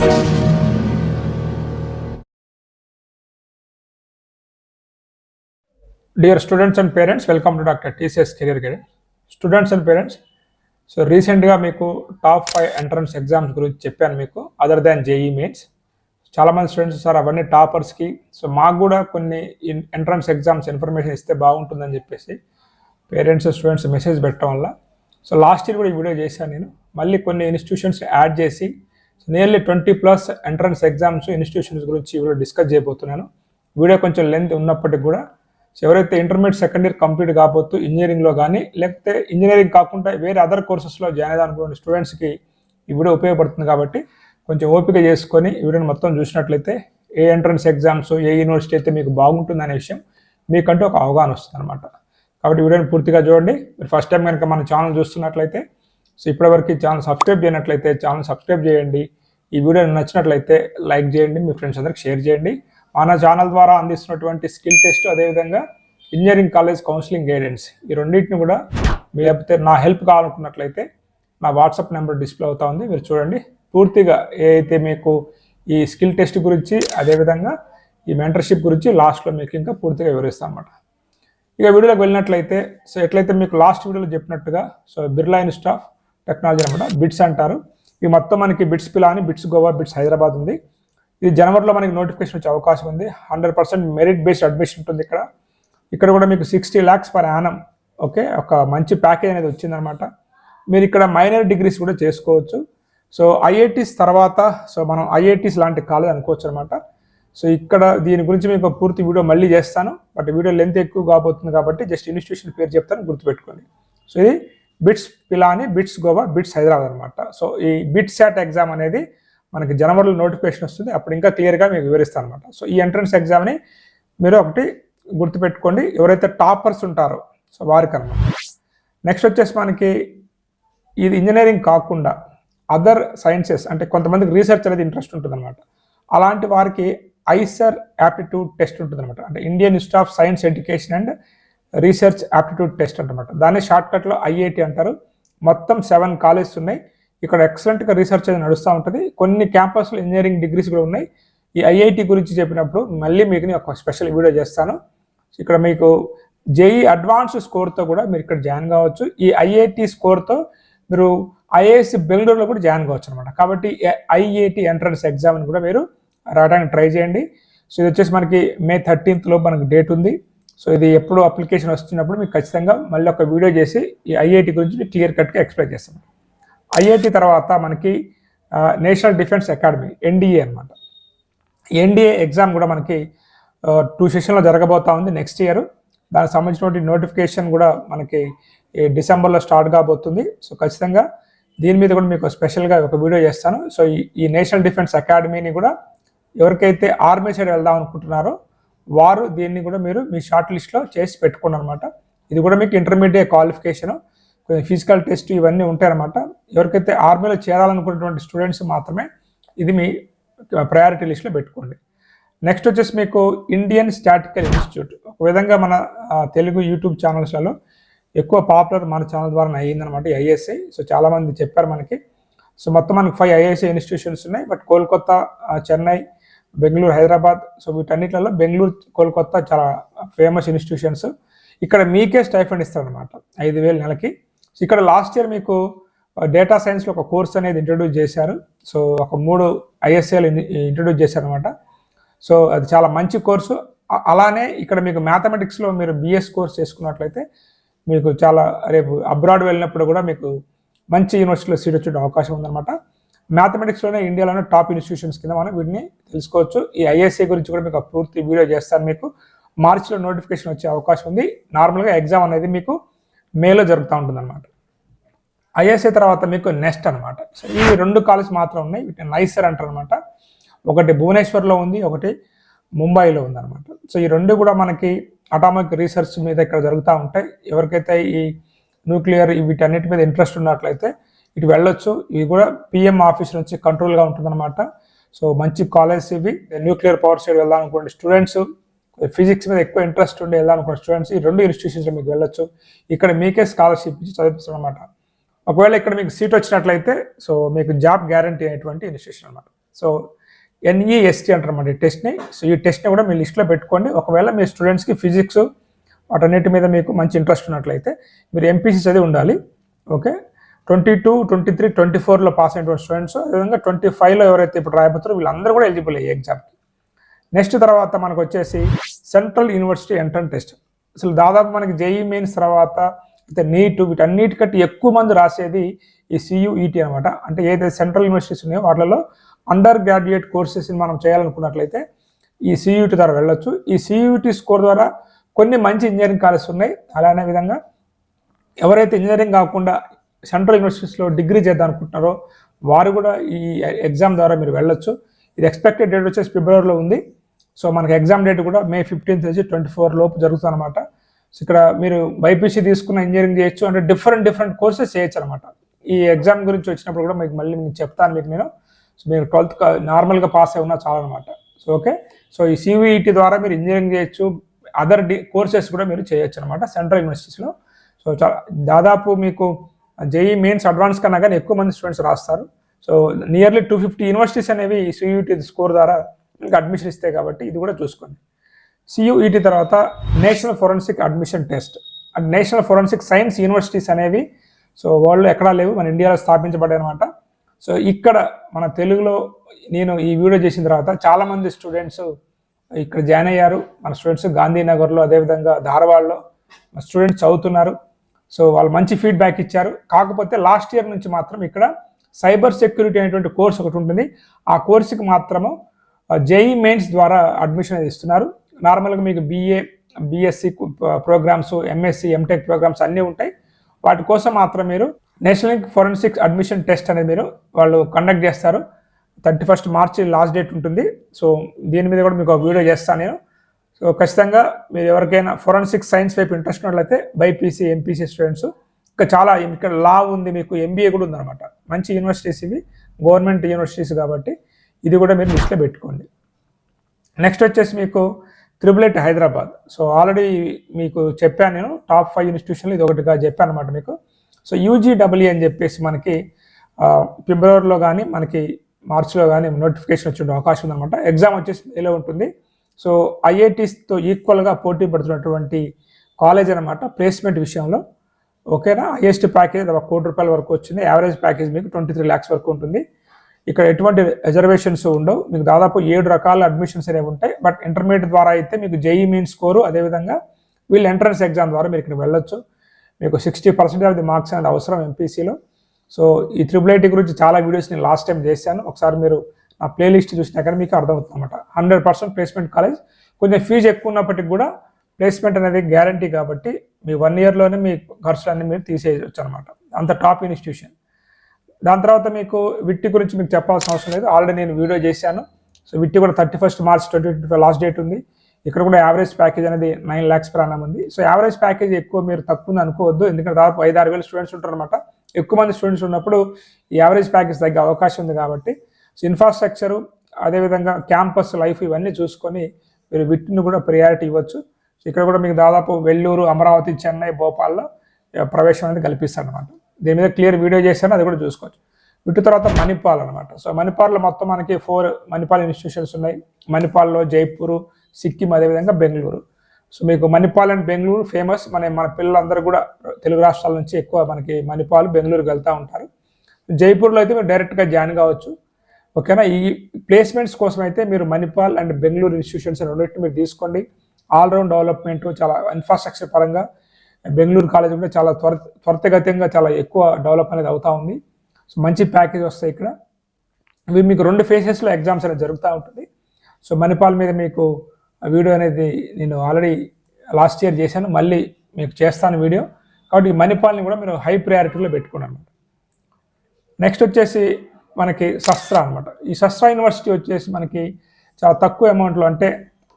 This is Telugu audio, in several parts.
Dear students and parents welcome to doctor TCS career guide students and parents so రీసెంట్గా మీకు టాప్ ఫైవ్ ఎంట్రన్స్ ఎగ్జామ్స్ గురించి చెప్పాను మీకు అదర్ దాన్ జేఈ మెయిన్స్ చాలామంది స్టూడెంట్స్ సార్ అవన్నీ టాపర్స్కి సో మాకు కూడా కొన్ని ఎంట్రన్స్ ఎగ్జామ్స్ ఇన్ఫర్మేషన్ ఇస్తే బాగుంటుందని చెప్పేసి పేరెంట్స్ స్టూడెంట్స్ మెసేజ్ పెట్టడం వల్ల. సో లాస్ట్ ఇయర్ కూడా ఈ వీడియో చేశాను నేను. మళ్ళీ కొన్ని ఇన్స్టిట్యూషన్స్ యాడ్ చేసి nearly twenty plus entrance exams institutions గురించి వీడియో డిస్కస్ చేయబోతున్నాను. వీడియో కొంచెం లెంత్ ఉన్నప్పటికీ కూడా సో ఎవరైతే ఇంటర్మీడియట్ సెకండ్ ఇయర్ కంప్లీట్ కాకపోతూ ఇంజనీరింగ్లో కానీ లేకపోతే ఇంజనీరింగ్ కాకుండా వేరే అదర్ కోర్సెస్లో జాయిన్ అయ్యాలనుకున్న స్టూడెంట్స్కి ఈ వీడియో ఉపయోగపడుతుంది కాబట్టి కొంచెం ఓపిక చేసుకొని వీడియోని మొత్తం చూసినట్లయితే ఏ ఎంట్రన్స్ ఎగ్జామ్స్ ఏ యూనివర్సిటీ అయితే మీకు బాగుంటుంది అనే విషయం మీకంటూ ఒక అవగాహన వస్తుంది అనమాట కాబట్టి వీడియోని పూర్తిగా చూడండి. మీరు ఫస్ట్ టైం కనుక మన ఛానల్ చూస్తున్నట్లయితే సో ఇప్పటివరకు ఛానల్ సబ్స్క్రైబ్ చేయనట్లయితే ఛానల్ సబ్స్క్రైబ్ చేయండి. ఈ వీడియో నచ్చినట్లయితే లైక్ చేయండి మీ ఫ్రెండ్స్ అందరికి షేర్ చేయండి. మన ఛానల్ ద్వారా అందిస్తున్నటువంటి స్కిల్ టెస్ట్ అదేవిధంగా ఇంజనీరింగ్ కాలేజ్ కౌన్సిలింగ్ గైడెన్స్ ఈ రెండింటిని కూడా మీరు లేకపోతే నా హెల్ప్ కావాలనుకున్నట్లయితే నా వాట్సాప్ నెంబర్ డిస్ప్లే అవుతా ఉంది. మీరు చూడండి. పూర్తిగా ఏదైతే మీకు ఈ స్కిల్ టెస్ట్ గురించి అదేవిధంగా ఈ మెంటర్షిప్ గురించి లాస్ట్లో మీకు ఇంకా పూర్తిగా వివరిస్తాను అనమాట ఇక వీడియోలోకి వెళ్ళినట్లయితే సో ఎట్లయితే మీకు లాస్ట్ వీడియోలో చెప్పినట్టుగా so Birla institute of technology అనమాట బిట్స్ అంటారు. ఇవి మొత్తం మనకి బిట్స్ పిలా అని బిట్స్ గోవా బిట్స్ హైదరాబాద్ ఉంది. ఇది జనవరిలో మనకి నోటిఫికేషన్ వచ్చే అవకాశం ఉంది. Hundred percent merit based admission ఉంటుంది ఇక్కడ. ఇక్కడ కూడా మీకు sixty lakhs per annum okay ఒక మంచి ప్యాకేజ్ అనేది వచ్చిందనమాట మీరు ఇక్కడ మైనర్ డిగ్రీస్ కూడా చేసుకోవచ్చు. సో ఐఐటీస్ తర్వాత సో మనం ఐఐటీస్ లాంటి కాలేజ్ అనుకోవచ్చు అనమాట సో ఇక్కడ దీని గురించి మీకు పూర్తి వీడియో మళ్ళీ చేస్తాను. బట్ వీడియో లెంత్ ఎక్కువ కాబోతుంది కాబట్టి జస్ట్ ఇన్స్టిట్యూషన్ పేరు చెప్తాను గుర్తుపెట్టుకోండి. సో ఇది BITS Pilani BITS Goa BITS Hyderabad అనమాట సో ఈ బిట్ శాట్ ఎగ్జామ్ అనేది మనకి జనవరిలో నోటిఫికేషన్ వస్తుంది. అప్పుడు ఇంకా క్లియర్గా మీకు వివరిస్తాను అనమాట సో ఈ ఎంట్రన్స్ ఎగ్జామ్ని మీరు ఒకటి గుర్తుపెట్టుకోండి. ఎవరైతే టాపర్స్ ఉంటారో సో వారికి అనమాట నెక్స్ట్ వచ్చేసి మనకి ఇది ఇంజనీరింగ్ కాకుండా అదర్ సైన్సెస్ అంటే కొంతమందికి రీసెర్చ్ అనేది ఇంట్రెస్ట్ ఉంటుంది అనమాట అలాంటి వారికి ఐసర్ యాప్టిట్యూడ్ టెస్ట్ ఉంటుంది అనమాట అంటే Indian institute of science education and research aptitude test అనమాట దాన్ని షార్ట్కట్లో ఐఐటి అంటారు. మొత్తం సెవెన్ కాలేజెస్ ఉన్నాయి. ఇక్కడ ఎక్సలెంట్గా రీసెర్చ్ అనేది నడుస్తూ ఉంటుంది. కొన్ని క్యాంపస్లో ఇంజనీరింగ్ డిగ్రీస్ కూడా ఉన్నాయి. ఈ ఐఐటి గురించి చెప్పినప్పుడు మళ్ళీ మీకు నేను ఒక స్పెషల్ వీడియో చేస్తాను. ఇక్కడ మీకు జేఈ అడ్వాన్స్ స్కోర్తో కూడా మీరు ఇక్కడ జాయిన్ కావచ్చు. ఈ ఐఐటి స్కోర్తో మీరు ఐఏఎస్ బెంగళూరులో కూడా జాయిన్ కావచ్చు అనమాట కాబట్టి ఐఐటి ఎంట్రన్స్ ఎగ్జామ్ని కూడా మీరు రావడానికి ట్రై చేయండి. సో ఇది వచ్చేసి మనకి మే థర్టీన్త్లో మనకి డేట్ ఉంది. సో ఇది ఎప్పుడు అప్లికేషన్ వస్తున్నప్పుడు మీకు ఖచ్చితంగా మళ్ళీ ఒక వీడియో చేసి ఈ ఐఐటి గురించి క్లియర్ కట్గా ఎక్స్ప్లెయిన్ చేస్తాం. ఐఐటి తర్వాత మనకి నేషనల్ డిఫెన్స్ అకాడమీ ఎన్డీఏ అనమాట ఎన్డీఏ ఎగ్జామ్ కూడా మనకి టూ సెషన్లో జరగబోతా ఉంది నెక్స్ట్ ఇయర్. దానికి సంబంధించినటువంటి నోటిఫికేషన్ కూడా మనకి డిసెంబర్లో స్టార్ట్ కాబోతుంది. సో ఖచ్చితంగా దీని మీద కూడా మీకు స్పెషల్గా ఒక వీడియో చేస్తాను. సో ఈ నేషనల్ డిఫెన్స్ అకాడమీని కూడా ఎవరికైతే ఆర్మీ సైడ్ వెళ్దాం అనుకుంటున్నారో వారు దీన్ని కూడా మీరు మీ షార్ట్ లిస్ట్లో చేసి పెట్టుకోండి అనమాట ఇది కూడా మీకు ఇంటర్మీడియట్ క్వాలిఫికేషను కొంచెం ఫిజికల్ టెస్ట్ ఇవన్నీ ఉంటాయన్నమాట. ఎవరికైతే ఆర్మీలో చేరాలనుకున్నటువంటి స్టూడెంట్స్ మాత్రమే ఇది మీ ప్రయారిటీ లిస్ట్లో పెట్టుకోండి. నెక్స్ట్ వచ్చేసి మీకు ఇండియన్ స్టాటికల్ ఇన్స్టిట్యూట్ ఒక విధంగా మన తెలుగు యూట్యూబ్ ఛానల్స్లలో ఎక్కువ పాపులర్ మన ఛానల్ ద్వారా అయ్యిందనమాట ఐఎస్ఐ సో చాలామంది చెప్పారు మనకి. సో మొత్తం మనకి ఫైవ్ ఐఎస్ఐ ఇన్స్టిట్యూషన్స్ ఉన్నాయి. బట్ కోల్కతా చెన్నై బెంగళూరు హైదరాబాద్ సో వీటన్నిటిలో బెంగళూరు కోల్కత్తా చాలా ఫేమస్ ఇన్స్టిట్యూషన్స్ ఇక్కడ మీకే స్టైఫండ్ ఇస్తారనమాట ఐదు వేల నెలకి. ఇక్కడ లాస్ట్ ఇయర్ మీకు uh, డేటా సైన్స్లో ఒక కోర్స్ అనేది ఇంట్రడ్యూస్ చేశారు. సో ఒక మూడు ఐఎస్ఏలు ఇంట్రడ్యూస్ చేశారనమాట సో అది చాలా మంచి కోర్సు అలానే ఇక్కడ మీకు మ్యాథమెటిక్స్లో మీరు బిఎస్ కోర్స్ చేసుకున్నట్లయితే మీకు చాలా రేపు అబ్రాడ్ వెళ్ళినప్పుడు కూడా మీకు మంచి యూనివర్సిటీలో సీట్ వచ్చే అవకాశం ఉందన్నమాట. మ్యాథమెటిక్స్లోనే ఇండియాలోనే టాప్ ఇన్స్టిట్యూషన్స్ కింద మనం వీటిని తెలుసుకోవచ్చు. ఈ ఐఎస్ఏ గురించి కూడా మీకు పూర్తి వీడియో చేస్తాను మీకు. మార్చిలో నోటిఫికేషన్ వచ్చే అవకాశం ఉంది. నార్మల్గా ఎగ్జామ్ అనేది మీకు మేలో జరుగుతూ ఉంటుంది అనమాట ఐఎస్ఏ తర్వాత మీకు నెక్స్ట్ అనమాట సో ఈ రెండు కాలేజ్ మాత్రం ఉన్నాయి. వీటిని నైసర్ అంటారు అనమాట ఒకటి భువనేశ్వర్లో ఉంది ఒకటి ముంబైలో ఉందన్నమాట. సో ఈ రెండు కూడా మనకి అటామిక్ రీసెర్చ్ మీద ఇక్కడ జరుగుతూ ఉంటాయి. ఎవరికైతే ఈ న్యూక్లియర్ వీటన్నిటి మీద ఇంట్రెస్ట్ ఉన్నట్లయితే ఇటు వెళ్ళొచ్చు. ఇవి కూడా పిఎం ఆఫీస్ నుంచి కంట్రోల్గా ఉంటుందన్నమాట. సో మంచి కాలేజ్ ఇవి. న్యూక్లియర్ పవర్ సైడ్ వెళ్ళాలనుకోండి స్టూడెంట్స్ ఫిజిక్స్ మీద ఎక్కువ ఇంట్రెస్ట్ ఉండి వెళ్ళాలనుకున్న స్టూడెంట్స్ ఈ రెండు ఇన్స్టిట్యూషన్స్లో మీకు వెళ్ళొచ్చు. ఇక్కడ మీకే స్కాలర్షిప్ ఇచ్చి చదివిస్తాం అనమాట ఒకవేళ ఇక్కడ మీకు సీట్ వచ్చినట్లయితే సో మీకు జాబ్ గ్యారంటీ అయినటువంటి ఇన్స్టిట్యూషన్ అనమాట సో ఎన్ఈఎస్టీ అంటారన్నమాట ఈ టెస్ట్ని సో ఈ టెస్ట్ని కూడా మీ లిస్ట్లో పెట్టుకోండి. ఒకవేళ మీ స్టూడెంట్స్కి ఫిజిక్స్ వాటన్నిటి మీద మీకు మంచి ఇంట్రెస్ట్ ఉన్నట్లయితే మీరు ఎంపీసీ చదివి ఉండాలి. Okay twenty two twenty three twenty ఫోర్లో పాస్ అయినటువంటి స్టూడెంట్స్ అదేవిధంగా ట్వంటీ ఫైవ్లో ఎవరైతే ఇప్పుడు రాయబోతారో వీళ్ళందరూ కూడా ఎలిజిబుల్ అయ్యే ఎగ్జామ్కి నెక్స్ట్ తర్వాత మనకు వచ్చేసి సెంట్రల్ యూనివర్సిటీ ఎంట్రన్ టెస్ట్ అసలు దాదాపు మనకి జేఈ మెయిన్స్ తర్వాత అయితే నీట్ వీటన్నిటికంటే ఎక్కువ మంది రాసేది ఈ సియుఈటీ అనమాట అంటే ఏదైతే సెంట్రల్ యూనివర్సిటీస్ ఉన్నాయో వాటిలో అండర్ గ్రాడ్యుయేట్ కోర్సెస్ని మనం చేయాలనుకున్నట్లయితే ఈ సియుటీ ద్వారా వెళ్ళొచ్చు. ఈ సియుటీ స్కోర్ ద్వారా కొన్ని మంచి ఇంజనీరింగ్ కాలేజెస్ ఉన్నాయి. అలానే విధంగా ఎవరైతే ఇంజనీరింగ్ కాకుండా సెంట్రల్ యూనివర్సిటీస్లో డిగ్రీ చేద్దాం అనుకుంటున్నారో వారు కూడా ఈ ఎగ్జామ్ ద్వారా మీరు వెళ్ళొచ్చు. ఇది ఎక్స్పెక్టెడ్ డేట్ వచ్చేసి ఫిబ్రవరిలో ఉంది. సో మనకి ఎగ్జామ్ డేట్ కూడా మే ఫిఫ్టీన్త్ నుంచి ట్వంటీ ఫోర్ లోపు జరుగుతుంది అనమాట సో ఇక్కడ మీరు బైపీసీ తీసుకున్న ఇంజనీరింగ్ చేయొచ్చు అంటే డిఫరెంట్ డిఫరెంట్ కోర్సెస్ చేయొచ్చు అనమాట ఈ ఎగ్జామ్ గురించి వచ్చినప్పుడు కూడా మీకు మళ్ళీ మీకు చెప్తాను మీకు నేను. సో మీరు ట్వెల్త్ నార్మల్గా పాస్ అయి ఉన్నా చాలన్నమాట సో ఓకే. సో ఈ సివిఈటీ ద్వారా మీరు ఇంజనీరింగ్ చేయొచ్చు. అదర్ డి కోర్సెస్ కూడా మీరు చేయొచ్చు అనమాట సెంట్రల్ యూనివర్సిటీస్లో. సో చాలా దాదాపు మీకు జేఈ మెయిన్స్ అడ్వాన్స్ కన్నా కానీ ఎక్కువ మంది స్టూడెంట్స్ రాస్తారు. So nearly two fifty universities అనేవి సియూటీ స్కోర్ ద్వారా ఇంకా అడ్మిషన్ ఇస్తాయి కాబట్టి ఇది కూడా చూసుకోండి. సియూఈటీ తర్వాత national forensic admission test. And national forensic science universities అనేవి సో వరల్డ్లో ఎక్కడా లేవు మన ఇండియాలో స్థాపించబడ్డాయి అనమాట సో ఇక్కడ మన తెలుగులో నేను ఈ వీడియో చేసిన తర్వాత చాలామంది స్టూడెంట్స్ ఇక్కడ జాయిన్ అయ్యారు. మన స్టూడెంట్స్ గాంధీనగర్లో అదేవిధంగా ధారవాడలో మన స్టూడెంట్స్ చదువుతున్నారు. సో వాళ్ళు మంచి ఫీడ్బ్యాక్ ఇచ్చారు. కాకపోతే లాస్ట్ ఇయర్ నుంచి మాత్రం ఇక్కడ సైబర్ సెక్యూరిటీ అనేటువంటి కోర్స్ ఒకటి ఉంటుంది. ఆ కోర్సుకి మాత్రము జేఈ మెయిన్స్ ద్వారా అడ్మిషన్ అనేది ఇస్తున్నారు. నార్మల్గా మీకు BA BSc programmes MSc MTech programmes అన్నీ ఉంటాయి. వాటి కోసం మాత్రం మీరు నేషనల్ ఫోరెన్సిక్ అడ్మిషన్ టెస్ట్ అనేది మీరు వాళ్ళు కండక్ట్ చేస్తారు. Thirty first March last date ఉంటుంది. సో దీని మీద కూడా మీకు ఒక వీడియో చేస్తాను నేను. సో ఖచ్చితంగా మీరు ఎవరికైనా ఫోరెన్సిక్ సైన్స్ వైపు ఇంట్రెస్ట్ ఉన్నట్లయితే బైపీసీ ఎంపీసీ స్టూడెంట్స్ ఇంకా చాలా ఇక్కడ లా ఉంది మీకు ఎంబీఏ కూడా ఉందన్నమాట. మంచి యూనివర్సిటీస్ ఇవి గవర్నమెంట్ యూనివర్సిటీస్ కాబట్టి ఇది కూడా మీరు లిస్ట్లో పెట్టుకోండి. నెక్స్ట్ వచ్చేసి మీకు త్రిబులెట్ హైదరాబాద్. సో ఆల్రెడీ మీకు చెప్పాను నేను టాప్ ఫైవ్ ఇన్స్టిట్యూషన్లు ఇది ఒకటిగా చెప్పాను అనమాట మీకు. సో యూజీడబ్ల్యూ అని చెప్పేసి మనకి ఫిబ్రవరిలో కానీ మనకి మార్చిలో కానీ నోటిఫికేషన్ వచ్చే అవకాశం ఉందన్నమాట. ఎగ్జామ్ వచ్చేసి మేలో ఉంటుంది? సో ఐఐటీస్తో ఈక్వల్గా పోటీ పడుతున్నటువంటి కాలేజ్ అనమాట ప్లేస్మెంట్ విషయంలో. ఓకేనా? హైయెస్ట్ ప్యాకేజ్ ఒక కోటి రూపాయల వరకు వచ్చింది. యావరేజ్ ప్యాకేజ్ మీకు ట్వంటీ త్రీ ల్యాక్స్ వరకు ఉంటుంది. ఇక్కడ ఎటువంటి రిజర్వేషన్స్ ఉండవు. మీకు దాదాపు ఏడు రకాల అడ్మిషన్స్ అనేవి ఉంటాయి. బట్ ఇంటర్మీడియట్ ద్వారా అయితే మీకు జేఈ మీన్ స్కోరు అదేవిధంగా వీళ్ళు ఎంట్రన్స్ ఎగ్జామ్ ద్వారా మీరు ఇక్కడ వెళ్ళొచ్చు. మీకు sixty percent of the marks అనేది అవసరం ఎంపీసీలో సో ఈ త్రిబుల్ ఐటీ గురించి చాలా వీడియోస్ నేను లాస్ట్ టైం చేశాను. ఒకసారి మీరు నా ప్లేలిస్ట్ చూసినా కానీ మీకు అర్థమవుతుంది అనమాట హండ్రెడ్ పర్సెంట్ ప్లేస్మెంట్ కాలేజ్ కొంచెం ఫీజు ఎక్కువ ఉన్నప్పటికి కూడా ప్లేస్మెంట్ అనేది గ్యారంటీ కాబట్టి మీ వన్ ఇయర్లోనే మీ ఖర్చులన్నీ మీరు తీసేయచ్చు అనమాట అంత టాప్ ఇన్స్టిట్యూషన్ దాని తర్వాత మీకు విట్టి గురించి మీకు చెప్పాల్సిన అవసరం లేదు. ఆల్రెడీ నేను వీడియో చేశాను. సో విట్టి కూడా thirty first March twenty twenty five last date ఉంది. ఇక్కడ కూడా యావరేజ్ ప్యాకేజ్ అనేది నైన్ ల్యాక్స్ ప్రాణం ఉంది. సో యావరేజ్ ప్యాకేజ్ ఎక్కువ మీరు తక్కువ ఉంది అనుకోవద్దు. ఎందుకంటే దాదాపు ఐదు ఆరు వేల స్టూడెంట్స్ ఉంటారు అనమాట ఎక్కువ మంది స్టూడెంట్స్ ఉన్నప్పుడు ఈ యావరేజ్ ప్యాకేజ్ తగ్గే అవకాశం ఉంది కాబట్టి ఇన్ఫ్రాస్ట్రక్చరు అదేవిధంగా క్యాంపస్ లైఫ్ ఇవన్నీ చూసుకొని మీరు వీటిని కూడా ప్రియారిటీ ఇవ్వచ్చు. ఇక్కడ కూడా మీకు దాదాపు వెల్లూరు అమరావతి చెన్నై భోపాల్లో ప్రవేశం అనేది కల్పిస్తారు అనమాట దీని మీద క్లియర్ వీడియో చేశాను అది కూడా చూసుకోవచ్చు. వీటి తర్వాత మణిపాల్ అనమాట సో మణిపాల్లో మొత్తం మనకి ఫోర్ మణిపాల్ ఇన్స్టిట్యూషన్స్ ఉన్నాయి. మణిపాల్లో జైపూర్ సిక్కిం అదేవిధంగా బెంగళూరు. సో మీకు మణిపాల్ అండ్ బెంగళూరు ఫేమస్ మన మన పిల్లలందరూ కూడా తెలుగు రాష్ట్రాల నుంచి ఎక్కువ మనకి మణిపాల్ బెంగళూరుకి వెళ్తూ ఉంటారు. జైపూర్లో అయితే మీరు డైరెక్ట్గా జాయిన్ కావచ్చు. ఓకేనా? ఈ ప్లేస్మెంట్స్ కోసం అయితే మీరు మణిపాల్ అండ్ బెంగళూరు ఇన్స్టిట్యూషన్స్ రెండింటిని మీరు తీసుకోండి. ఆల్రౌండ్ డెవలప్మెంట్ చాలా ఇన్ఫ్రాస్ట్రక్చర్ పరంగా బెంగళూరు కాలేజ్ కూడా చాలా త్వర త్వరితగతంగా చాలా ఎక్కువ డెవలప్ అనేది అవుతూ ఉంది. సో మంచి ప్యాకేజ్ వస్తాయి ఇక్కడ. ఇవి మీకు రెండు ఫేసెస్లో ఎగ్జామ్స్ అనేది జరుగుతూ ఉంటుంది. సో మణిపాల్ మీద మీకు వీడియో అనేది నేను ఆల్రెడీ లాస్ట్ ఇయర్ చేశాను. మళ్ళీ మీకు చేస్తాను వీడియో కాబట్టి మణిపాల్ని కూడా మీరు హై ప్రయారిటీలో పెట్టుకున్నాను నెక్స్ట్ వచ్చేసి మనకి సస్త్ర అనమాట ఈ సస్త్ర యూనివర్సిటీ వచ్చేసి మనకి చాలా తక్కువ అమౌంట్లో అంటే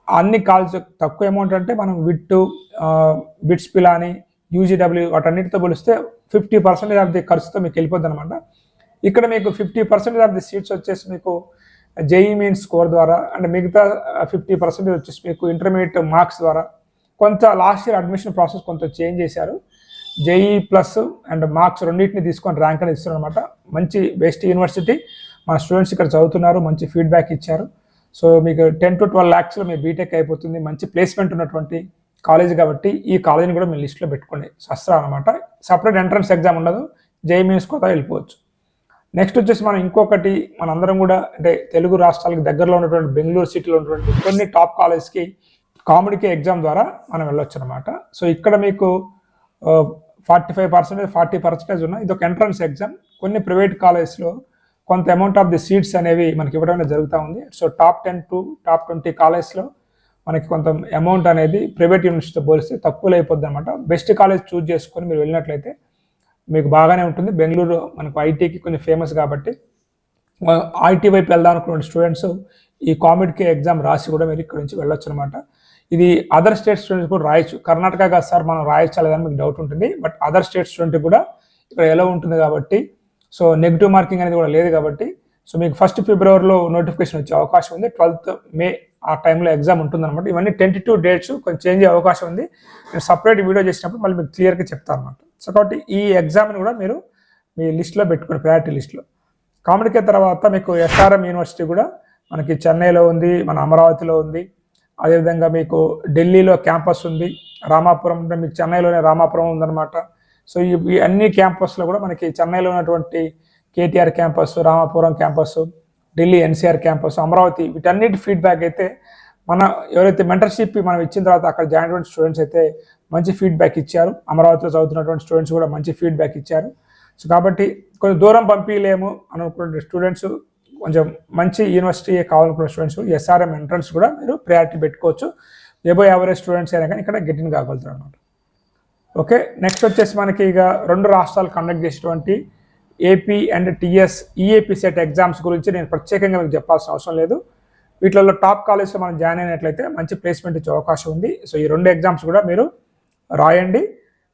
అన్ని కాల్స్ తక్కువ అమౌంట్ అంటే మనం విట్టు బిట్స్ పిలాని యూజీడబ్ల్యూ వాటన్నిటితో పోలిస్తే ఫిఫ్టీ పర్సెంటేజ్ ఆఫ్ ది ఖర్చుతో మీకు వెళ్ళిపోద్ది అనమాట ఇక్కడ మీకు fifty percentage of the seats వచ్చేసి మీకు జేఈ మెయిన్ స్కోర్ ద్వారా అండ్ మిగతా ఫిఫ్టీ పర్సెంటేజ్ వచ్చేసి మీకు ఇంటర్మీడియట్ మార్క్స్ ద్వారా కొంత లాస్ట్ ఇయర్ అడ్మిషన్ ప్రాసెస్ కొంత చేంజ్ చేశారు. జేఈ ప్లస్ అండ్ మార్క్స్ రెండింటిని తీసుకొని ర్యాంక్ అనేది ఇస్తున్నారు అనమాట మంచి బెస్ట్ యూనివర్సిటీ. మా స్టూడెంట్స్ ఇక్కడ చదువుతున్నారు మంచి ఫీడ్బ్యాక్ ఇచ్చారు. సో మీకు టెన్ టు ట్వెల్వ్ ల్యాక్స్లో మీ బీటెక్ అయిపోతుంది. మంచి ప్లేస్మెంట్ ఉన్నటువంటి కాలేజ్ కాబట్టి ఈ కాలేజీని కూడా మీ లిస్ట్లో పెట్టుకోండి. శస్త్ర అనమాట సపరేట్ ఎంట్రన్స్ ఎగ్జామ్ ఉండదు. జేఈ మీన్స్ కూడా వెళ్ళిపోవచ్చు. నెక్స్ట్ వచ్చేసి మనం ఇంకొకటి మనందరం కూడా అంటే తెలుగు రాష్ట్రాలకు దగ్గరలో ఉన్నటువంటి బెంగళూరు సిటీలో ఉన్నటువంటి కొన్ని టాప్ కాలేజ్కి కామెడీకి ఎగ్జామ్ ద్వారా మనం వెళ్ళొచ్చు అనమాట సో ఇక్కడ మీకు forty five percentage forty percentage ఉన్న. ఇది ఒక ఎంట్రన్స్ ఎగ్జామ్. కొన్ని ప్రైవేట్ కాలేజ్లో కొంత అమౌంట్ ఆఫ్ ది సీట్స్ అనేవి మనకి ఇవ్వడం జరుగుతూ ఉంది. So top ten to top twenty కాలేజ్లో మనకి కొంత అమౌంట్ అనేది ప్రైవేట్ యూనివర్సిటీతో పోలిస్తే తక్కువలో అయిపోద్ది అనమాట బెస్ట్ కాలేజ్ చూజ్ చేసుకొని మీరు వెళ్ళినట్లయితే మీకు బాగానే ఉంటుంది. బెంగళూరు మనకు ఐటీకి కొంచెం ఫేమస్ కాబట్టి. ఐటీ వైపు వెళ్దాం అనుకున్న స్టూడెంట్స్ ఈ కామెడ్కే ఎగ్జామ్ రాసి కూడా మీరు ఇక్కడ నుంచి వెళ్ళొచ్చు అనమాట ఇది అదర్ స్టేట్ స్టూడెంట్స్ కూడా రాయొచ్చు. కర్ణాటక కాదు సార్ మనం రాయొచ్చాలేదని మీకు డౌట్ ఉంటుంది. బట్ అదర్ స్టేట్ స్టూడెంట్ కూడా ఇక్కడ ఎలా ఉంటుంది కాబట్టి సో నెగిటివ్ మార్కింగ్ అనేది కూడా లేదు కాబట్టి సో మీకు ఫస్ట్ ఫిబ్రవరిలో నోటిఫికేషన్ వచ్చే అవకాశం ఉంది. ట్వెల్త్ మే ఆ టైంలో ఎగ్జామ్ ఉంటుంది అనమాట ఇవన్నీ టెంటేటివ్ డేట్స్ కొంచెం చేంజ్ అయ్యే అవకాశం ఉంది. నేను సపరేట్ వీడియో చేసినప్పుడు మళ్ళీ మీకు క్లియర్గా చెప్తాను అనమాట సో కాబట్టి ఈ ఎగ్జామ్ని కూడా మీరు మీ లిస్ట్లో పెట్టుకోండి ప్రయారిటీ లిస్ట్లో కామెడీకే తర్వాత మీకు ఎస్ఆర్ఎం యూనివర్సిటీ కూడా మనకి చెన్నైలో ఉంది మన అమరావతిలో ఉంది. అదేవిధంగా మీకు ఢిల్లీలో క్యాంపస్ ఉంది రామాపురం అంటే మీకు చెన్నైలోనే రామాపురం ఉందన్నమాట. సో ఈ అన్ని క్యాంపస్లో కూడా మనకి చెన్నైలో ఉన్నటువంటి KTR campus Ramapuram campus Delhi NCR campus Amaravati వీటన్నిటి ఫీడ్బ్యాక్ అయితే మన ఎవరైతే మెంటర్షిప్ మనం ఇచ్చిన తర్వాత అక్కడ జాయిన్ అయిన స్టూడెంట్స్ అయితే మంచి ఫీడ్బ్యాక్ ఇచ్చారు. అమరావతిలో చదువుతున్నటువంటి స్టూడెంట్స్ కూడా మంచి ఫీడ్బ్యాక్ ఇచ్చారు. సో కాబట్టి కొంచెం దూరం పంపించలేము అనుకున్న స్టూడెంట్స్ కొంచెం మంచి యూనివర్సిటీ కావాలనుకున్న స్టూడెంట్స్ ఎస్ఆర్ఎం ఎంట్రన్స్ కూడా మీరు ప్రయారిటీ పెట్టుకోవచ్చు. ఏబో యావరేజ్ స్టూడెంట్స్ అయినా కానీ ఇక్కడ గెటిన్ కాగలుగుతారు అనమాట ఓకే నెక్స్ట్ వచ్చేసి మనకి ఇక రెండు రాష్ట్రాలు కండక్ట్ చేసేటువంటి AP and TS EAP CET exams గురించి నేను ప్రత్యేకంగా మీకు చెప్పాల్సిన అవసరం లేదు. వీటిలో టాప్ కాలేజ్లో మనం జాయిన్ అయినట్లయితే మంచి ప్లేస్మెంట్ ఇచ్చే అవకాశం ఉంది. సో ఈ రెండు ఎగ్జామ్స్ కూడా మీరు రాయండి.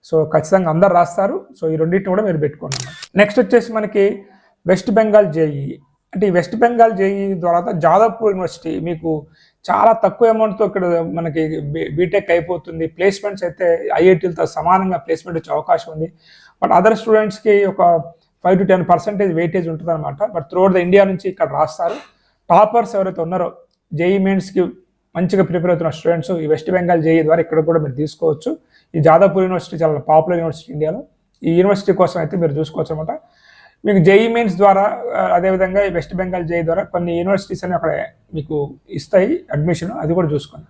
సో ఖచ్చితంగా అందరు రాస్తారు. సో ఈ రెండింటిని కూడా మీరు పెట్టుకోండి. నెక్స్ట్ వచ్చేసి మనకి వెస్ట్ బెంగాల్ జేఈ అంటే ఈ వెస్ట్ బెంగాల్ జేఈ ద్వారా జాదవ్పూర్ యూనివర్సిటీ మీకు చాలా తక్కువ అమౌంట్తో ఇక్కడ మనకి బీటెక్ అయిపోతుంది. ప్లేస్మెంట్స్ అయితే ఐఐటీలతో సమానంగా ప్లేస్మెంట్ వచ్చే అవకాశం ఉంది. బట్ అదర్ స్టూడెంట్స్కి ఒక five to ten percentage weightage ఉంటుంది అనమాట బట్ త్రూఅవుట్ ద ఇండియా నుంచి ఇక్కడ రాస్తారు. టాపర్స్ ఎవరైతే ఉన్నారో జేఈ మెయిన్స్కి మంచిగా ప్రిపేర్ అవుతున్న స్టూడెంట్స్ ఈ వెస్ట్ బెంగాల్ జేఈ ద్వారా ఇక్కడ కూడా మీరు తీసుకోవచ్చు. ఈ జాదవ్పూర్ యూనివర్సిటీ చాలా పాపులర్ యూనివర్సిటీ ఇండియాలో. ఈ యూనివర్సిటీ కోసం అయితే మీరు చూసుకోవచ్చు అనమాట మీకు జేఈ మెయిన్స్ ద్వారా అదేవిధంగా ఈ వెస్ట్ బెంగాల్ జేఈ ద్వారా కొన్ని యూనివర్సిటీస్ అని అక్కడ మీకు ఇస్తాయి అడ్మిషన్ అది కూడా చూసుకోండి.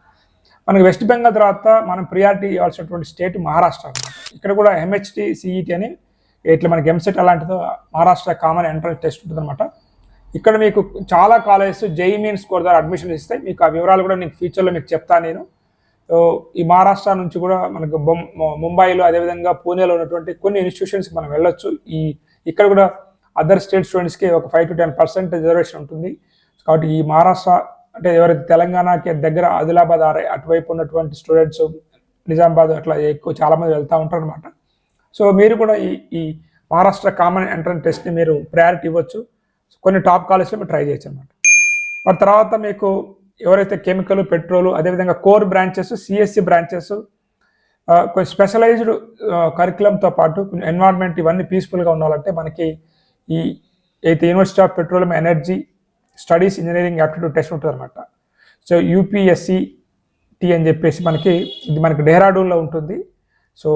మనకి వెస్ట్ బెంగాల్ తర్వాత మనం ప్రియారిటీ ఇవ్వాల్సినటువంటి స్టేట్ మహారాష్ట్ర అనమాట ఇక్కడ కూడా ఎంహెచ్టి సిఈటి అని ఇట్లా మనకి ఎంసెట్ అలాంటిదో మహారాష్ట్ర కామన్ ఎంట్రన్స్ టెస్ట్ ఉంటుంది అనమాట ఇక్కడ మీకు చాలా కాలేజెస్ జేఈ మెయిన్ స్కోర్ ద్వారా అడ్మిషన్ ఇస్తాయి. మీకు ఆ వివరాలు కూడా నేను ఫ్యూచర్లో మీకు చెప్తాను నేను. ఈ మహారాష్ట్ర నుంచి కూడా మనకు ముంబైలో అదేవిధంగా పూణేలో ఉన్నటువంటి కొన్ని ఇన్స్టిట్యూషన్స్కి మనం వెళ్ళొచ్చు. ఈ ఇక్కడ కూడా అదర్ స్టేట్ స్టూడెంట్స్కి ఒక five to ten percent reservation ఉంటుంది. కాబట్టి ఈ మహారాష్ట్ర అంటే ఎవరైతే తెలంగాణకి దగ్గర ఆదిలాబాద్ ఆరే అటువైపు ఉన్నటువంటి స్టూడెంట్స్ నిజామాబాద్ అట్లా ఎక్కువ చాలామంది వెళ్తూ ఉంటారు అనమాట సో మీరు కూడా ఈ ఈ మహారాష్ట్ర కామన్ ఎంట్రన్స్ టెస్ట్ని మీరు ప్రయారిటీ ఇవ్వచ్చు. కొన్ని టాప్ కాలేజ్లో మీరు ట్రై చేయొచ్చు అనమాట వాటి తర్వాత మీకు ఎవరైతే కెమికల్ పెట్రోల్ అదేవిధంగా కోర్ బ్రాంచెస్ సిఎస్సి బ్రాంచెస్ కొన్ని స్పెషలైజ్డ్ కరికులంతో పాటు ఎన్వైర్న్మెంట్ ఇవన్నీ పీస్ఫుల్గా ఉండాలంటే మనకి ఈ అయితే university of petroleum energy studies engineering aptitude test ఉంటుంది అనమాట సో యూపీఎస్సి టీ అని చెప్పేసి మనకి ఇది మనకి డెహ్రాడూన్లో ఉంటుంది. సో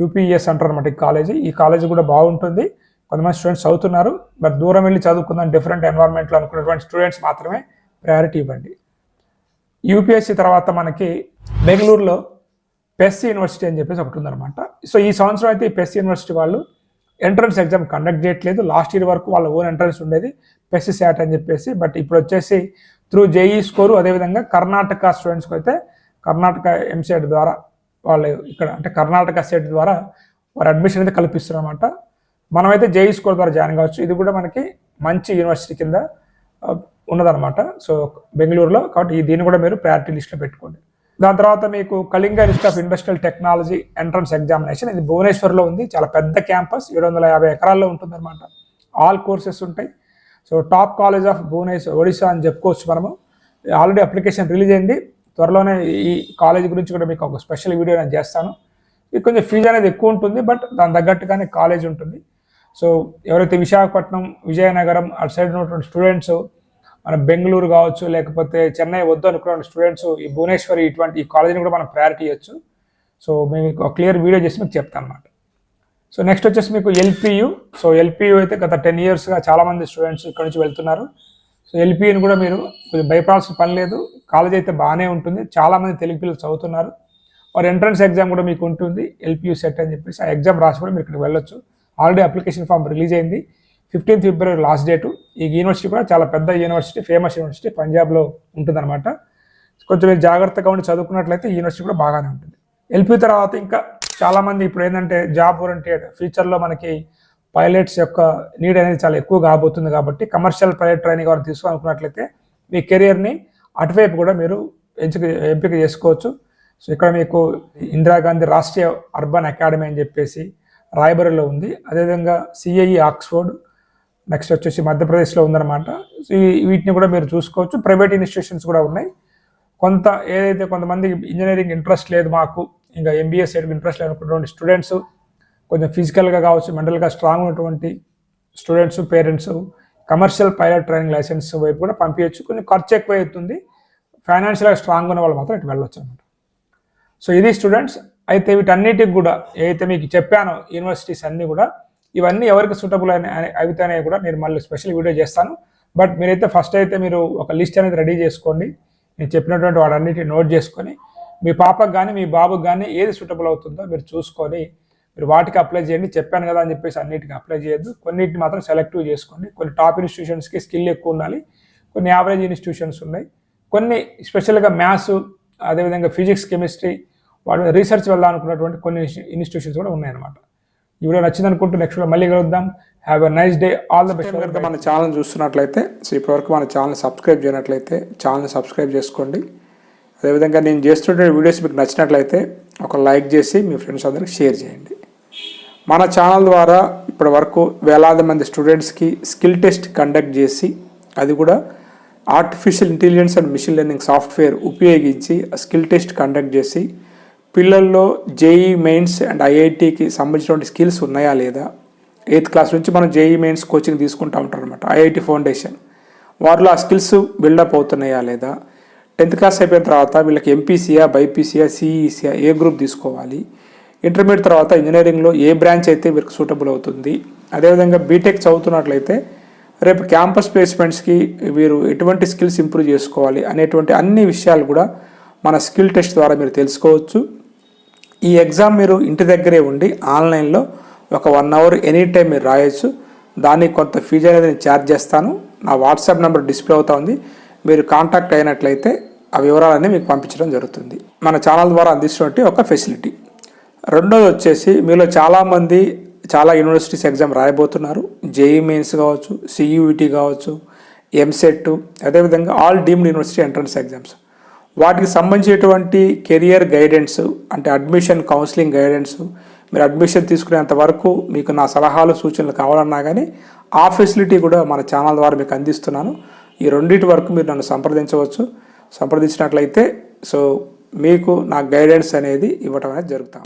యూపీఎస్ అంటారు అనమాట ఈ కాలేజీ ఈ కాలేజీ కూడా బాగుంటుంది. కొంతమంది స్టూడెంట్స్ చదువుతున్నారు. బట్ దూరం వెళ్ళి చదువుకుందాం డిఫరెంట్ ఎన్వైర్న్మెంట్లో అనుకున్నటువంటి స్టూడెంట్స్ మాత్రమే ప్రయారిటీ ఇవ్వండి. యూపీఎస్సీ తర్వాత మనకి బెంగళూరులో పెస్ యూనివర్సిటీ అని చెప్పేసి ఒకటి ఉందన్నమాట. సో ఈ సంవత్సరం అయితే ఈ పెస్ యూనివర్సిటీ వాళ్ళు ఎంట్రన్స్ ఎగ్జామ్ కండక్ట్ చేయట్లేదు. లాస్ట్ ఇయర్ వరకు వాళ్ళ ఓన్ ఎంట్రన్స్ ఉండేది. పెస్ శాట్ అని చెప్పేసి బట్ ఇప్పుడు వచ్చేసి త్రూ జేఈ స్కోరు అదేవిధంగా కర్ణాటక స్టూడెంట్స్కి అయితే కర్ణాటక ఎంసెట్ ద్వారా వాళ్ళు ఇక్కడ అంటే కర్ణాటక సెట్ ద్వారా వారు అడ్మిషన్ అయితే కల్పిస్తున్నారన్నమాట. మనమైతే జేఈ స్కోర్ ద్వారా జాయిన్ కావచ్చు. ఇది కూడా మనకి మంచి యూనివర్సిటీ కింద ఉన్నదన్నమాట. సో బెంగళూరులో కాబట్టి దీన్ని కూడా మీరు ప్రయారిటీ లిస్ట్లో పెట్టుకోండి. దాని తర్వాత మీకు Kalinga institute of industrial technology entrance examination ఇది భువనేశ్వర్లో ఉంది. చాలా పెద్ద క్యాంపస్ ఏడు వందల యాభై ఎకరాల్లో ఉంటుందన్నమాట. ఆల్ కోర్సెస్ ఉంటాయి. So top college of Bhubaneswar Odisha అని చెప్పుకోవచ్చు మనము. ఆల్రెడీ అప్లికేషన్ రిలీజ్ అయింది. త్వరలోనే ఈ కాలేజ్ గురించి కూడా మీకు ఒక స్పెషల్ వీడియో నేను చేస్తాను. ఇది కొంచెం ఫీజు అనేది ఎక్కువ ఉంటుంది బట్ దాని తగ్గట్టుగానే కాలేజ్ ఉంటుంది. సో ఎవరైతే విశాఖపట్నం విజయనగరం అటు సైడ్ ఉన్నటువంటి స్టూడెంట్స్ మన బెంగళూరు కావచ్చు లేకపోతే చెన్నై వద్దు అనుకున్న స్టూడెంట్స్ ఈ భువనేశ్వరి ఇటువంటి ఈ కాలేజీని కూడా మనం ప్రయారిటీ ఇవ్వచ్చు సో మేము క్లియర్ వీడియో చేసి మీకు చెప్తాను అనమాట సో నెక్స్ట్ వచ్చేసి మీకు ఎల్పియు. సో ఎల్పియు అయితే గత టెన్ ఇయర్స్గా చాలామంది స్టూడెంట్స్ ఇక్కడ నుంచి వెళ్తున్నారు. సో ఎల్పియుని కూడా మీరు కొంచెం భయపడాల్సిన పని లేదు. కాలేజ్ అయితే బాగానే ఉంటుంది. చాలామంది తెలుగు పిల్లలు చదువుతున్నారు. వారి ఎంట్రన్స్ ఎగ్జామ్ కూడా మీకు ఉంటుంది. ఎల్పియు సెట్ అని చెప్పేసి ఆ ఎగ్జామ్ రాసి కూడా మీరు ఇక్కడికి వెళ్ళొచ్చు. ఆల్రెడీ అప్లికేషన్ ఫామ్ రిలీజ్ అయింది. Fifteenth February last date. ఈ యూనివర్సిటీ కూడా చాలా పెద్ద యూనివర్సిటీ ఫేమస్ యూనివర్సిటీ పంజాబ్లో ఉంటుందన్నమాట. కొంచెం మీరు జాగ్రత్తగా ఉండి చదువుకున్నట్లయితే యూనివర్సిటీ కూడా బాగానే ఉంటుంది. ఎల్పి తర్వాత ఇంకా చాలామంది ఇప్పుడు ఏంటంటే జాబ్ ఓరియంటెడ్ ఫ్యూచర్లో మనకి పైలట్స్ యొక్క నీడ్ అనేది చాలా ఎక్కువ కాబోతుంది కాబట్టి కమర్షియల్ పైలట్ ట్రైనింగ్ వారు తీసుకోవాలనుకున్నట్లయితే మీ కెరియర్ని అటువైపు కూడా మీరు ఎంపిక ఎంపిక చేసుకోవచ్చు. సో ఇక్కడ మీకు ఇందిరాగాంధీ రాష్ట్రీయ అర్బన్ అకాడమీ అని చెప్పేసి రాయబరిలో ఉంది. అదేవిధంగా సిఐఈ ఆక్స్ఫోర్డ్ నెక్స్ట్ వచ్చేసి మధ్యప్రదేశ్లో ఉందన్నమాట. సో ఈ వీటిని కూడా మీరు చూసుకోవచ్చు. ప్రైవేట్ ఇన్స్టిట్యూషన్స్ కూడా ఉన్నాయి. కొంత ఏదైతే కొంతమంది ఇంజనీరింగ్ ఇంట్రెస్ట్ లేదు మాకు ఇంకా ఎంబీఏ సైడ్ ఇంట్రెస్ట్ లేదు స్టూడెంట్స్ కొంచెం ఫిజికల్గా కావచ్చు మెంటల్గా స్ట్రాంగ్ ఉన్నటువంటి students parents commercial pilot training license వైపు కూడా పంపించవచ్చు కొన్ని ఖర్చు ఎక్కువ అవుతుంది. ఫైనాన్షియల్గా స్ట్రాంగ్ ఉన్న వాళ్ళు మాత్రం ఇటు వెళ్ళొచ్చు అనమాట సో ఇది స్టూడెంట్స్ అయితే వీటన్నిటికి కూడా ఏదైతే మీకు చెప్పానో యూనివర్సిటీస్ అన్నీ కూడా ఇవన్నీ ఎవరికి సూటబుల్ అని అవుతాయనే కూడా నేను మళ్ళీ స్పెషల్ వీడియో చేస్తాను. బట్ మీరైతే ఫస్ట్ అయితే మీరు ఒక లిస్ట్ అనేది రెడీ చేసుకోండి. నేను చెప్పినటువంటి వాడన్నిటిని నోట్ చేసుకొని మీ పాపకు కానీ మీ బాబుకి కానీ ఏది సూటబుల్ అవుతుందో మీరు చూసుకొని మీరు వాటికి అప్లై చేయండి. చెప్పాను కదా అని చెప్పేసి అన్నిటికీ అప్లై చేయొద్దు. కొన్నిటిని మాత్రం సెలెక్టివ్ చేసుకోండి. కొన్ని టాప్ ఇన్స్టిట్యూషన్స్కి స్కిల్ ఎక్కువ ఉండాలి. కొన్ని యావరేజ్ ఇన్స్టిట్యూషన్స్ ఉన్నాయి. కొన్ని స్పెషల్గా మ్యాథ్స్ అదేవిధంగా ఫిజిక్స్ కెమిస్ట్రీ వాటి రీసెర్చ్ వెళ్ళాలనుకున్నటువంటి కొన్ని ఇన్స్టిట్యూషన్స్ కూడా ఉన్నాయన్నమాట. ఈ వీడియో నచ్చింది అనుకుంటూ నెక్స్ట్ మళ్ళీ కలుద్దాం. Have a nice day all the best కనుక మన ఛానల్ చూస్తున్నట్లయితే సో ఇప్పటివరకు మన ఛానల్ సబ్స్క్రైబ్ చేయనట్లయితే ఛానల్ సబ్స్క్రైబ్ చేసుకోండి. అదేవిధంగా నేను చేస్తుంటే వీడియోస్ మీకు నచ్చినట్లయితే ఒక లైక్ చేసి మీ ఫ్రెండ్స్ అందరికి షేర్ చేయండి. మన ఛానల్ ద్వారా ఇప్పటి వరకు వేలాది మంది స్టూడెంట్స్కి స్కిల్ టెస్ట్ కండక్ట్ చేసి అది కూడా artificial intelligence and machine learning software ఉపయోగించి స్కిల్ టెస్ట్ కండక్ట్ చేసి పిల్లల్లో జేఈ మెయిన్స్ అండ్ ఐఐటికి సంబంధించినటువంటి స్కిల్స్ ఉన్నాయా లేదా? ఎయిత్ క్లాస్ నుంచి మనం జేఈ మెయిన్స్ కోచింగ్ తీసుకుంటూ ఉంటాం అనమాట ఐఐటి ఫౌండేషన్. వారిలో ఆ స్కిల్స్ బిల్డప్ అవుతున్నాయా లేదా? టెన్త్ క్లాస్ అయిపోయిన తర్వాత వీళ్ళకి ఎంపీసీయా బైపీసీయా సిఈసీయా ఏ గ్రూప్ తీసుకోవాలి? ఇంటర్మీడియట్ తర్వాత ఇంజనీరింగ్లో ఏ బ్రాంచ్ అయితే వీరికి సూటబుల్ అవుతుంది? అదేవిధంగా బీటెక్ చదువుతున్నట్లయితే రేపు క్యాంపస్ ప్లేస్మెంట్స్కి వీరు ఎటువంటి స్కిల్స్ ఇంప్రూవ్ చేసుకోవాలి అనేటువంటి అన్ని విషయాలు కూడా మన స్కిల్ టెస్ట్ ద్వారా మీరు తెలుసుకోవచ్చు. ఈ ఎగ్జామ్ మీరు ఇంటి దగ్గరే ఉండి ఆన్లైన్లో ఒక వన్ అవర్ ఎనీ టైం మీరు రాయొచ్చు. దానికి కొంత ఫీజు అనేది నేను ఛార్జ్ చేస్తాను. నా వాట్సాప్ నెంబర్ డిస్ప్లే అవుతా ఉంది. మీరు కాంటాక్ట్ అయినట్లయితే ఆ వివరాలన్నీ మీకు పంపించడం జరుగుతుంది. మన ఛానల్ ద్వారా అందిస్తున్నట్టు ఒక ఫెసిలిటీ. రెండోది వచ్చేసి మీలో చాలామంది చాలా యూనివర్సిటీస్ ఎగ్జామ్ రాయబోతున్నారు. జేఈ మెయిన్స్ కావచ్చు సియూఈటీ కావచ్చు ఎంసెట్ అదేవిధంగా all deemed university entrance exams. వాటికి సంబంధించినటువంటి కెరియర్ గైడెన్స్ అంటే అడ్మిషన్ కౌన్సిలింగ్ గైడెన్స్ మీరు అడ్మిషన్ తీసుకునేంత వరకు మీకు నా సలహాలు సూచనలు కావాలన్నా కానీ ఆ ఫెసిలిటీ కూడా మన ఛానల్ ద్వారా మీకు అందిస్తున్నాను. ఈ రెండింటి వరకు మీరు నన్ను సంప్రదించవచ్చు. సంప్రదించినట్లయితే సో మీకు నా గైడెన్స్ అనేది ఇవ్వటం అనేది జరుగుతాం.